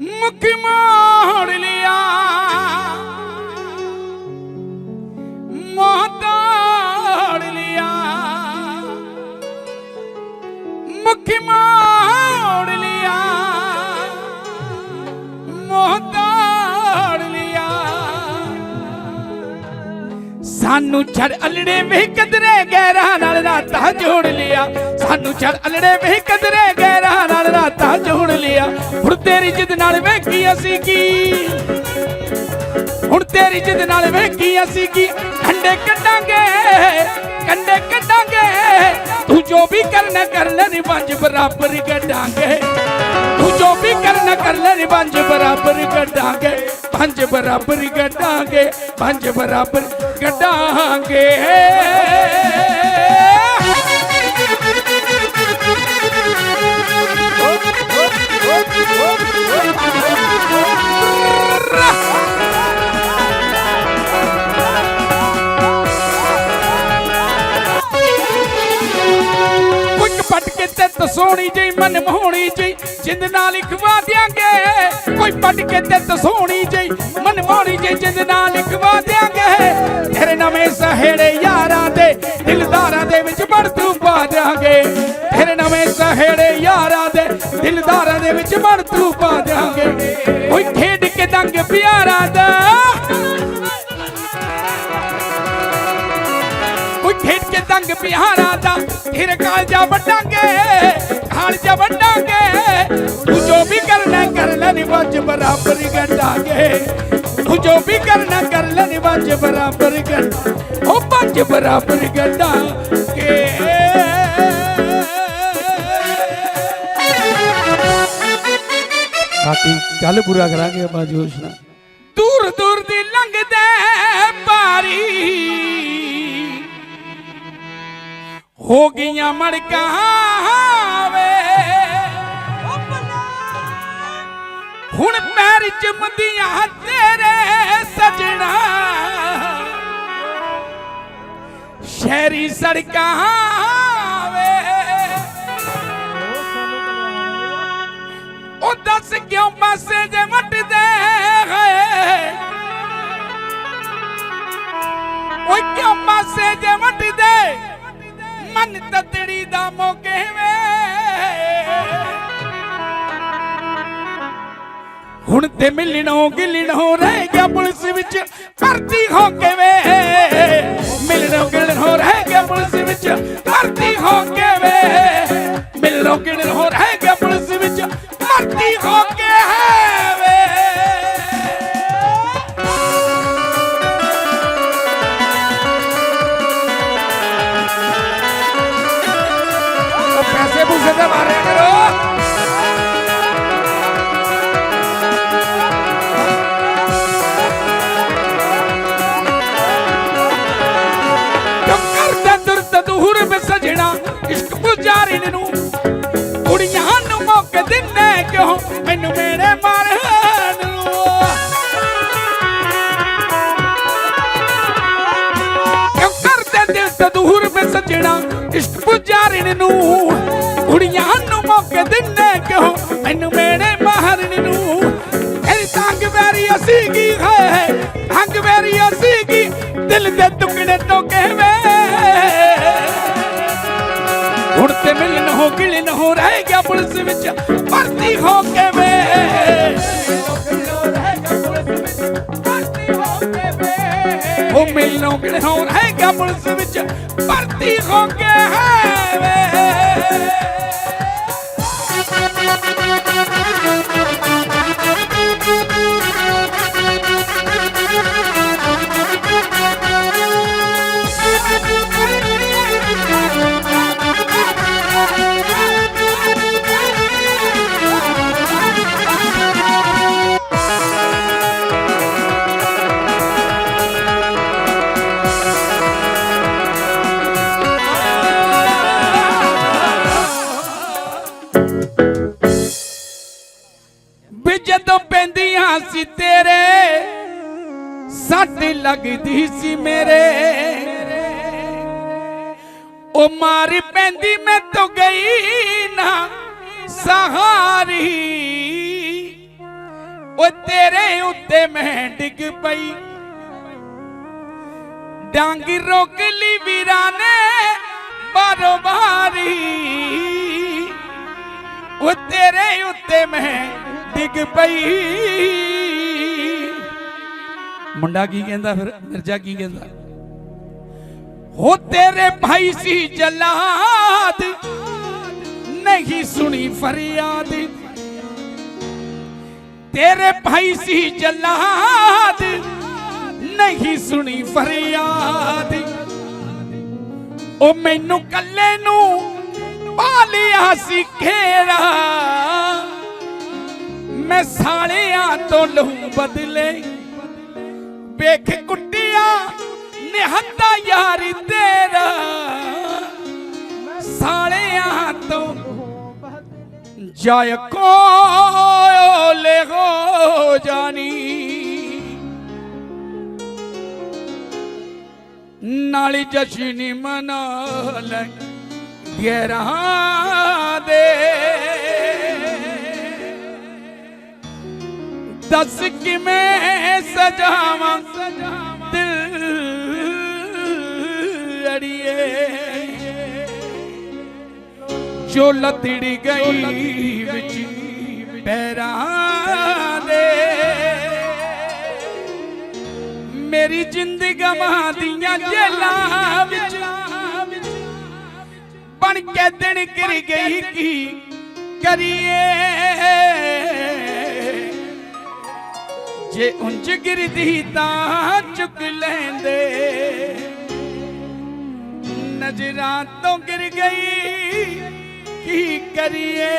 ਮੁਖ ਲਿਆ। ਸਾਨੂੰ ਛੜ ਅਲੜੇ ਵੇ ਕਦਰੇ ਗਹਿਰਾ ਨਾਲ ਨਾਤਾ ਜੋੜ ਲਿਆ। ਸਾਨੂੰ ਛੜ ਅਲੜੇ ਵੇ ਕਦਰੇ ਗਹਿਰਾ ਨਾਲ ਨਾਤਾ ਜੋੜ ਲਿਆ। ਹੁਣ ਤੇਰੀ ਜਿੱਦ ਨਾਲ ਵੇਖੀ ਅਸੀਂ ਕੀ? ਹੁਣ ਤੇਰੀ ਜਿੱਦ ਨਾਲ ਵੇਖੀ ਅਸੀਂ ਕੀ? ਕੰਡੇ ਕੱਢਾਂਗੇ ਕੰਡੇ ਕੱਢਾਂਗੇ। ਤੂੰ ਜੋ ਵੀ ਕਰਨਾ ਕਰ ਲੈ ਨੀ ਬਰਾਬਰ ਕੱਢਾਂਗੇ। ਤੂੰ ਜੋ ਵੀ ਕਰਨਾ ਕਰ ਲੈ ਨੀ ਬਰਾਬਰ ਕੱਢਾਂਗੇ। ਪੰਜ ਬਰਾਬਰ ਕੱਢਾਂਗੇ ਪੰਜ ਬਰਾਬਰ ਕੱਢਾਂਗੇ ਤਸੋਣੀ ਜਈ ਮਨ ਮੋਹਣੀ ਜਈ ਜਿੰਦ ਨਾਲ ਲਿਖਵਾ ਦਿਆਂਗੇ। ਕੋਈ ਪਟ ਕੇ ਤੇ ਤਸੋਣੀ ਜਈ ਮਨ ਮੋਹਣੀ ਜਿੰਦ ਨਾਲ ਲਿਖਵਾ ਦਿਆਂਗੇ। ਤੇਰੇ ਨਵੇਂ ਸਹੇੜੇ ਯਾਰਾਂ ਦੇ, ਦਿਲਦਾਰਾਂ ਦੇ ਵਿੱਚ ਵੜ ਤੂੰ ਪਾ ਦਿਆਂਗੇ। ਤੇਰੇ ਨਵੇਂ ਸਹੇੜੇ ਯਾਰਾਂ ਦੇ, ਦਿਲਦਾਰਾਂ ਦੇ ਵਿੱਚ ਵੜ ਤੂੰ ਪਾ ਦਿਆਂਗੇ। ਕੋਈ ਖੇਡ ਕੇ ਦੰਗ ਪਿਆਰਾ ਦਾ। ਕੋਈ ਖੇਡ ਕੇ ਦੰਗ ਪਿਆਰਾ ਦਾ, ਫਿਰ ਕਾਲਜਾ ਵੱਡਾਂਗੇ ਕਾਲਜਾ ਵੱਡਾਂਗੇ ਤੂੰ ਜੋ ਵੀ ਕਰਨਾ ਕਰ ਲੈ ਨੀ ਵੱਜ ਬਰਾਬਰ ਗੱਡਾਂਗੇ ਤੂੰ ਜੋ ਵੀ ਕਰਨਾ ਕਰ ਲੈ ਨੀ ਵੱਜ ਬਰਾਬਰ ਗੱਡ ਉਹ ਪੰਜ ਬਰਾਬਰ ਗੱਡਾਂਗੇ ਬਾਕੀ ਕੱਲ ਪੂਰਾ ਕਰਾਂਗੇ ਆਪਾਂ ਜੋਸ਼ ਨਾਲ। ਦੂਰ ਦੂਰ ਦੀ ਲੰਘਦੇ ਪਾਰੀ। ਹੋ ਗਈਆਂ ਮੜਕਾਂ ਹੁਣ ਪੈਰ ਚੁੰਮਦੀਆਂ ਤੇਰੇ ਸਜਣਾ। ਸ਼ਹਿਰੀ ਸੜਕਾਂ ਵੇ। ਉਹ ਦੱਸ ਕਿਉਂ ਪਾਸੇ ਜੇ ਮਟਦੇ ਹੁਣ ਤੇ ਮਿਲਣੋਂ ਗਿਲਣੋਂ ਰਹਿ ਗਿਆ ਪੁਲਿਸ ਵਿੱਚ। ਭਰਤੀ ਹੋ ਕਿਵੇਂ ਵੇ। ਮਿਲਣੋਂ ਗਿਲਣੋਂ ਰਹਿ ਗਿਆ ਪੁਲਿਸ ਵਿੱਚ। ਭਰਤੀ ਹੋ ਕਿਵੇਂ ਵੇ। ਮਿਲਣੋਂ ਗਿਲਣੋਂ ਰਹਿ ਗਿਆ ਪੁਲਿਸ ਵਿੱਚ। ਭਰਤੀ ਹੋ ਕੇ ਹੈ। ਕਰਦੇ ਦਿਲ ਵਿੱਚ ਸਜਣਾ ਇਸ਼ਕ ਪੁਜਾਰੀ ਨੂੰ ਕੁੜੀਆਂ ਨੂੰ ਮੌਕੇ ਦਿੰਨੇ ਕਿਉਂ? ਮੈਨੂੰ ਮੇਰੇ ਮਾਰਨ ਨੂੰ। ਇਹ ਤੰਗ ਵੈਰੀ ਅਸੀਂ ਕੀ ਹੈ ਤੰਗ ਵੈਰੀ ਅਸੀਂ ਕੀ? ਦਿਲ ਦੇ ਟੁਕੜੇ ਤੋਂ ਕਹਿਵੇ ਹੁਣ ਤੇ ਮਿਲਣ ਹੋ ਗਿਲਣ ਹੋ ਰਹਿ ਗਿਆ ਪੁਲਿਸ ਵਿੱਚ, ਭਰਤੀ ਹੋ ਕੇ ਵੇ ਉਹ ਮਿਲਣੋਂ ਗਿਲਣ ਹੋ ਰਹਿ ਪੁਲਿਸ ਵਿੱਚ ਭਰਤੀ ਹੋ ਕੇ ਹੈ ਵੇ ਸੱਟ ਲੱਗਦੀ ਸੀ ਮੇਰੇ। ਉਹ ਮਾਰ ਪੈਂਦੀ ਮੈਂ ਤੋਂ ਗਈ ਨਾ ਸਹਾਰੀ। ਉਹ ਤੇਰੇ ਉੱਤੇ ਮੈਂ ਡਿੱਗ ਪਈ। ਡਾਂਗ ਰੋਕ ਲਈ ਵੀਰਾਂ ਨੇ ਬਾਰੋ ਬਾਰੀ ਉਹ ਤੇਰੇ ਉੱਤੇ ਮੈਂ ਡਿੱਗ ਪਈ। ਮੁੰਡਾ ਕੀ ਕਹਿੰਦਾ ਫਿਰ? ਮਿਰਜ਼ਾ ਕੀ ਕਹਿੰਦਾ? ਹੋ ਤੇਰੇ ਭਾਈ ਸੀ ਜਲਾਦ, ਨਹੀਂ ਸੁਣੀ ਫਰਿਆਦ। ਤੇਰੇ ਭਾਈ ਸੀ ਜਲਾਦ, ਨਹੀਂ ਸੁਣੀ ਫਰਿਆਦ। ਉਹ ਮੈਨੂੰ ਕੱਲੇ ਨੂੰ ਪਾਲਿਆ ਸੀ ਘੇਰਾ। ਮੈਂ ਸਾਲਿਆਂ ਤੋਂ ਲਹੂ ਬਦਲੇ ਵੇਖ ਕੁੱਟਿਆ, ਨਿਹੱਤਾ ਯਾਰੀ ਤੇਰਾ। ਸਾਲਿਆਂ ਤੋਂ ਜਾਇ ਕੋਲੇ ਹੋ ਜਾਣੀ ਨਾਲੀ ਜਸ਼ਨੀ ਮਨਾ ਲੈ, ਗਹਿਰਾਂ ਦੇ ਦੱਸ ਕਿਵੇਂ ਸਜਾਵਾਂ ਦਿਲ ਅੜੀਏ। ਜੋ ਲਤੜ ਗਈ ਵਿੱਚ ਪੈਰਾਂ ਦੇ। ਮੇਰੀ ਜ਼ਿੰਦਗਾਂ ਦੀਆਂ ਜੇਲਾਂ ਵਿੱਚ ਬਣ ਕੇ ਦਿਨ ਗਿਰ ਗਈ ਕੀ ਕਰੀਏ? ਜੇ ਉਂਝ ਗਿਰਦੀ ਤਾਂ ਚੁੱਕ ਲੈਂਦੇ। ਨਜ਼ਰਾਂ ਤੋਂ ਗਿਰ ਗਈ, ਕੀ ਕਰੀਏ?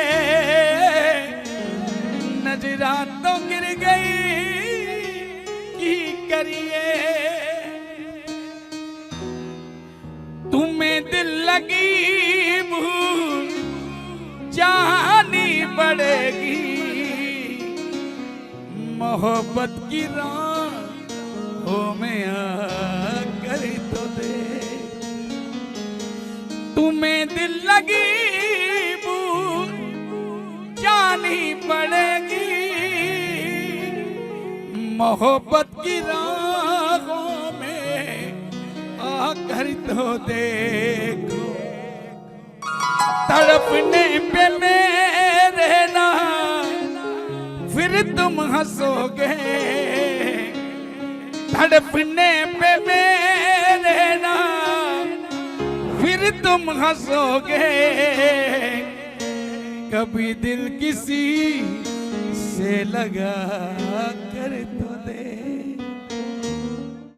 ਨਜ਼ਰਾਂ ਤੋਂ ਗਿਰ ਗਈ, ਕੀ ਕਰੀਏ? ਤੂੰ ਤੁਮੇ ਦਿਲ ਲਗੀ मोहब्बत की राहों में आकर तो दे तुम्हें दिल लगी भूल जानी पड़ेगी मोहब्बत की राहों में आकर तो देखो तड़पने पे मेरे फिर तुम हंसोगे तड़पने पे मेरे ना फिर तुम हंसोगे कभी दिल किसी से लगा कर